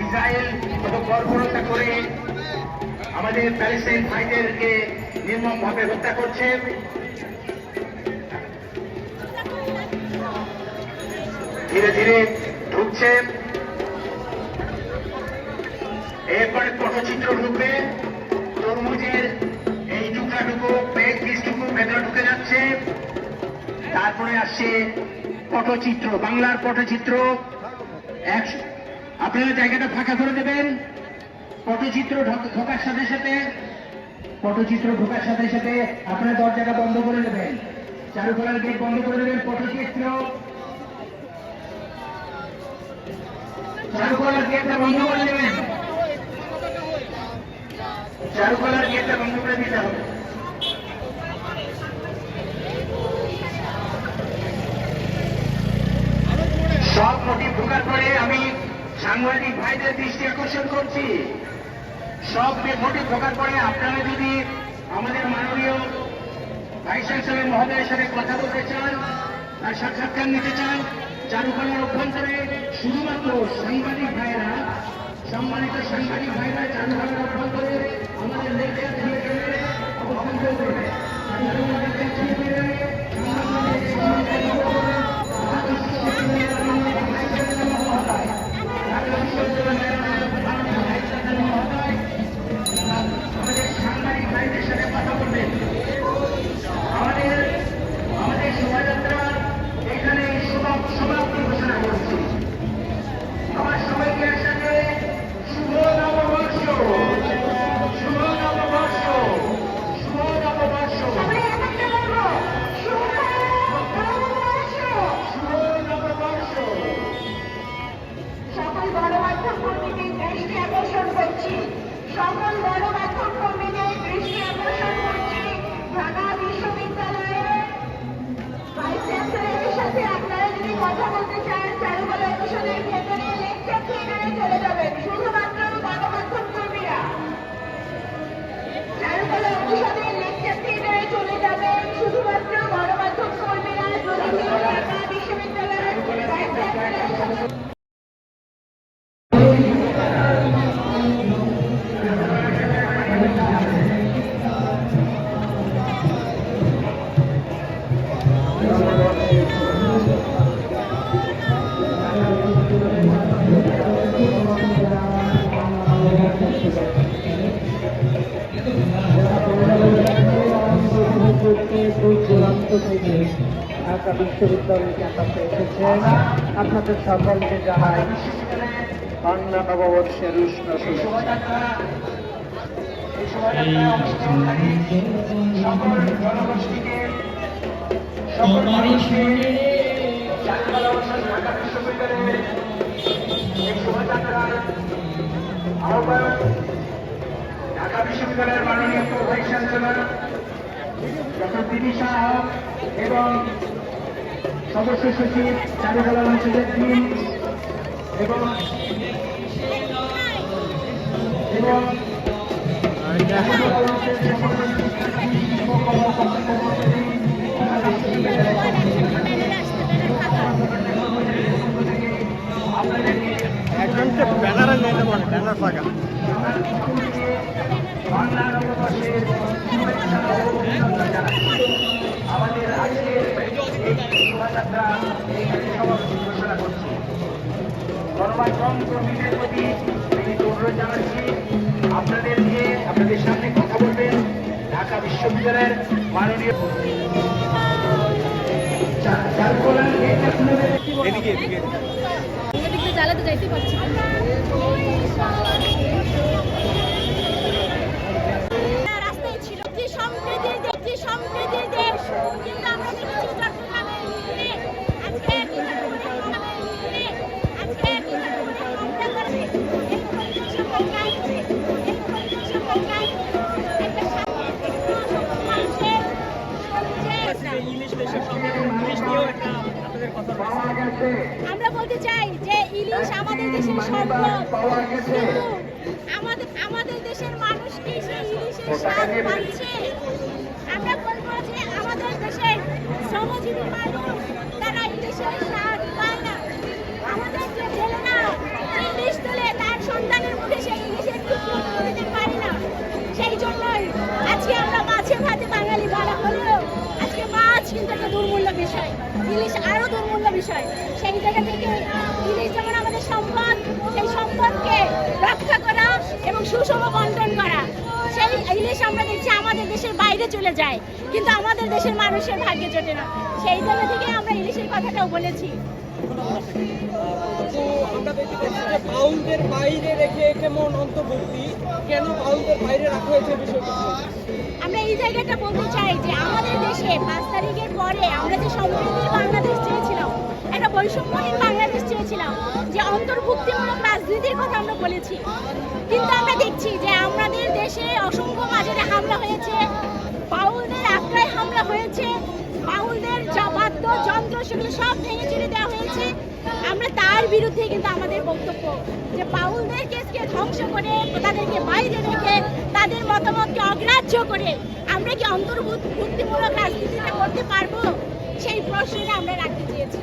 Israel কত বর্বরতা করে আমাদের প্যালেস্টাইন ভাইদেরকে নির্মমভাবে হত্যা করছে। ধীরে ধীরে ঢুকছে। এরপরে পটচিত্র ঢুকবে। তরমুজের এই টুকরাটুকু, পেট পিসটুকু ভেতরে ঢুকে যাচ্ছে। তারপরে আসছে পটচিত্র, বাংলার পটচিত্র। এক আপনারা জায়গাটা ফাঁকা করে দেবেন। পটচিত্র ঢোক- ঢোকার সাথে সাথে, পটচিত্র ঢোকার সাথে সাথে আপনারা দরজাটা বন্ধ করে দেবেন। চারুকলার গেট বন্ধ করে দেবেন পটচিত্র। চারুকলার গেটটা বন্ধ করে দেবেন। চারুকলার গেটটা বন্ধ করে দিতে হবে সব ঢোকার পরে আমি সাংবাদিক ভাইদের দৃষ্টি আকর্ষণ করছি। সব মোটিভ ঢোকার পরে আপনারা যদি আমাদের মাননীয় ভাইস চ্যান্সেলর মহোদয়ের সাথে কথা বলতে চান, তার সাক্ষাৎকার নিতে চান, চারুকলার অভ্যন্তরে শুধুমাত্র সাংবাদিক ভাইরা সম্মানিত সাংবাদিক ভাইরা চারুকলার অভ্যন্তরে আমাদের লেকচার দিয়ে অবস্থান করবে। থেকে ঢাকা বিশ্ববিদ্যালয় ক্যাম্পাসে এসেছেন আপনাদের সকলকে জানাই বাংলা নববর্ষের উষ্ণ শুভেচ্ছা আহ্বায়ক ঢাকা বিশ্ববিদ্যালয়ের মাননীয় ভাইস চ্যান্সেলর ডক্টর দিদি শাহ এবং সদস্য সচিব চারুকলা টিম এবং এবং শিক্ষার্থী, এবং কর্মচারী, নববর্ষের শুভেচ্ছা ও অভিনন্দন জানাচ্ছি। আমাদের আজকের প্রতি অনুরোধ জানাচ্ছি আপনাদেরকে আপনাদের সামনে কথা বলবেন ঢাকা বিশ্ববিদ্যালয়ের মাননীয় এদিকে এদিকে জ্বালাতে যাইতে পারছি না। রাস্তায় ছিল যে সম্প্রীতির দেশ যে সম্প্রীতির দেশ কিন্তু আমরা দেখেছি চট্টগ্রামের ভিতরে আজকে কীভাবে করে গ্রামের ভিতরে আজকে কীভাবে করে হত্যা করে এই পরিবেশ বঙ্গাই এই পরিবেশ বঙ্গাই একটা সাধারণ মানুষের পাওয়া গেছে আমরা বলতে চাই যে ইলিশ আমাদের দেশের সম্পদ। আমাদের দেশের মানুষ কি সেই ইলিশের স্বাদ পাচ্ছে? আমরা বলব যে আমাদের দেশের শ্রমজীবী মানুষ, তারা ইলিশের স্বাদ ইলিশ আরও দুর্মূল্য বিষয়। সেই জায়গা থেকে ইলিশ যেমন আমাদের সম্পদ সেই সম্পদকে রক্ষা করা এবং সুষম বন্টন করা সেই ইলিশ আমরা দেখছি আমাদের দেশের বাইরে চলে যায় কিন্তু আমাদের দেশের মানুষের ভাগ্যে জোটে না। সেই জায়গা থেকে আমরা ইলিশের কথাটাও বলেছি। তো আমরা দেখতে পাচ্ছি যে বাউলদের বাইরে রেখে কেমন অন্তর্ভুক্তি কেন বাউলদের বাইরে রাখা হয়েছে বিষয়টি? আমরা এই জায়গাটা বলতে চাই যে আমাদের দেশে পাঁচ তারিখের পরে আমরা যে সমৃদ্ধির বাংলাদেশ চেয়েছিলাম, একটা বৈষম্যহীন বাংলাদেশ চেয়েছিলাম, যে অন্তর্ভুক্তিমূলক রাজনীতির কথা আমরা বলেছি। কিন্তু আমরা দেখছি যে আমাদের দেশে অসংখ্য মাঝারে হামলা হয়েছে, বাউলদের আগ্রায় হামলা হয়েছে, বাউলদের বাদ্য যন্ত্র সেগুলো সব ভেঙে চুরে দেওয়া হয়েছে। আমরা তার বিরুদ্ধে কিন্তু আমাদের বক্তব্য যে বাউলদের কেসকে ধ্বংস করে তাদেরকে বাইরে রেখে তাদের মতামতকে অগ্রাহ্য করে। আমরা কি অন্তর্ভুক্তিমূলক রাজনীতিটা করতে পারব? সেই প্রশ্নটা আমরা রাখতে চেয়েছি।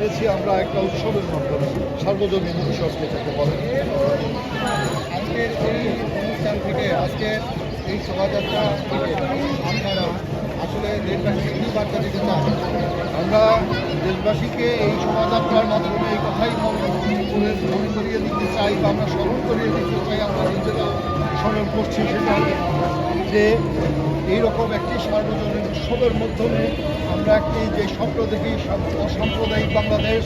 পেরেছি আমরা একটা উৎসবের মাধ্যমে, সার্বজনীন উৎসব যেটাকে বলে। আজকের এই অনুষ্ঠান থেকে আজকের এই শোভাযাত্রা আপনারা আসলে দেশবাসীকে কী বার্তা দিতে চান? আমরা দেশবাসীকে এই শোভাযাত্রার মাধ্যমে এই কথাই মনে মনে করিয়ে দিতে চাই বা আমরা স্মরণ করিয়ে দিতে চাই, আমরা নিজেরা স্মরণ করছি সেটা যে এইরকম একটি সার্বজনীন উৎসবের মাধ্যমে আমরা একটি যে স্বপ্ন দেখি সাম- অসাম্প্রদায়িক বাংলাদেশ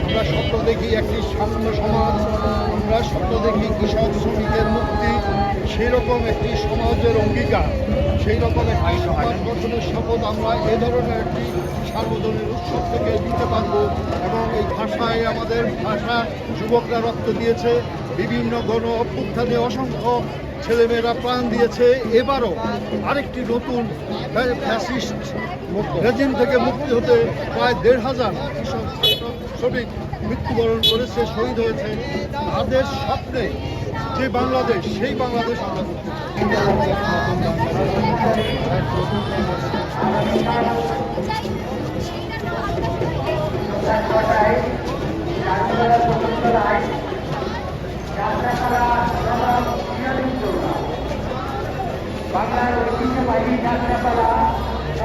আমরা স্বপ্ন দেখি একটি সাম্য সমাজ আমরা স্বপ্ন দেখি কৃষক শ্রমিকের মুক্তি সেই রকম একটি সমাজের অঙ্গীকার সেই রকম একটি সমাজ গঠনের শপথ আমরা এ ধরনের একটি সার্বজনীন উৎসব থেকে দিতে পারব এবং এই ভাষায় আমাদের ভাষা যুবকরা রক্ত দিয়েছে বিভিন্ন গণ অভ্যুত্থানে অসংখ্য ছেলেমেয়েরা প্রাণ দিয়েছে। এবারও আরেকটি নতুন ফ্যাসিস্ট রেজিম থেকে মুক্তি হতে প্রায় দেড় হাজার কৃষক শ্রমিক মৃত্যুবরণ করেছে শহীদ হয়েছে। তাদের স্বপ্নে যে বাংলাদেশ, সেই বাংলাদেশ বাংলার ঐতিহ্যবাহী যাত্রাপালা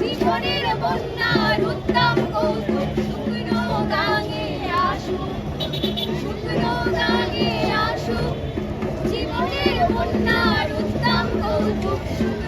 জীবনের বন্যার উত্তম কৌতুক শুকনো গাঙে আসুক শুকনো গাঙে আসুক জীবনের বন্যার উত্তম কৌতুক শুকনো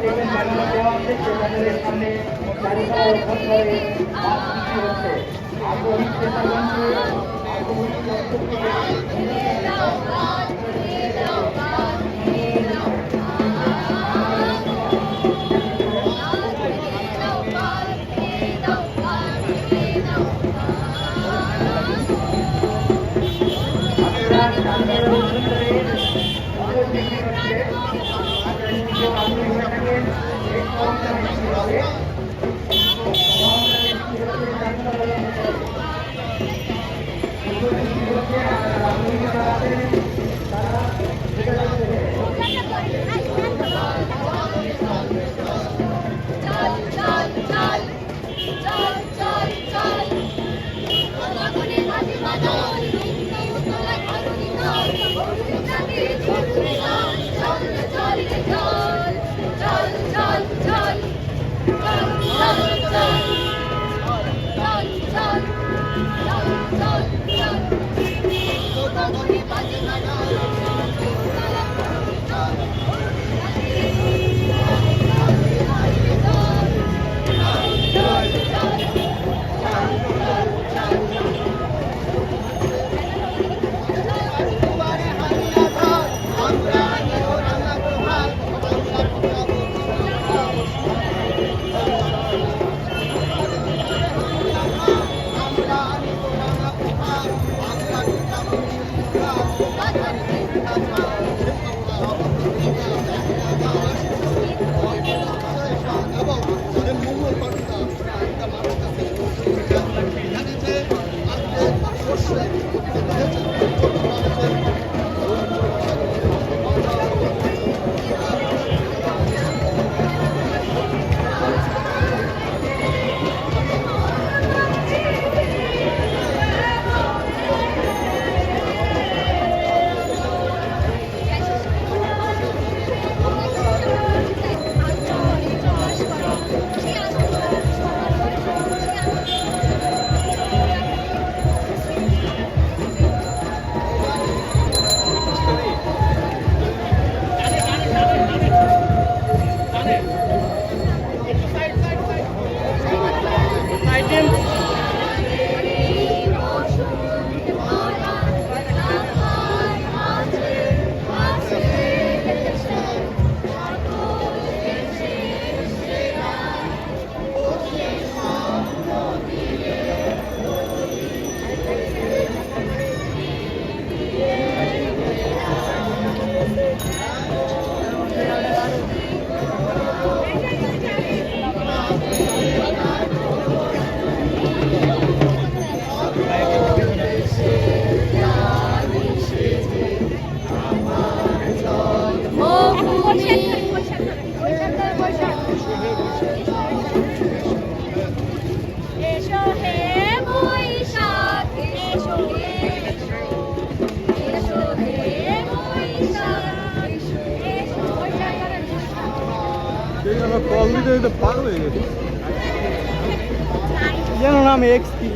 টেবিল বানানো দেওয়া হচ্ছে ক্রেতাদের সামনে চারিপাড়া রক্ষণ করে হচ্ছে আগ্রহী ক্রেতাগণকে আগ্রহী ¿Cómo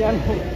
জানো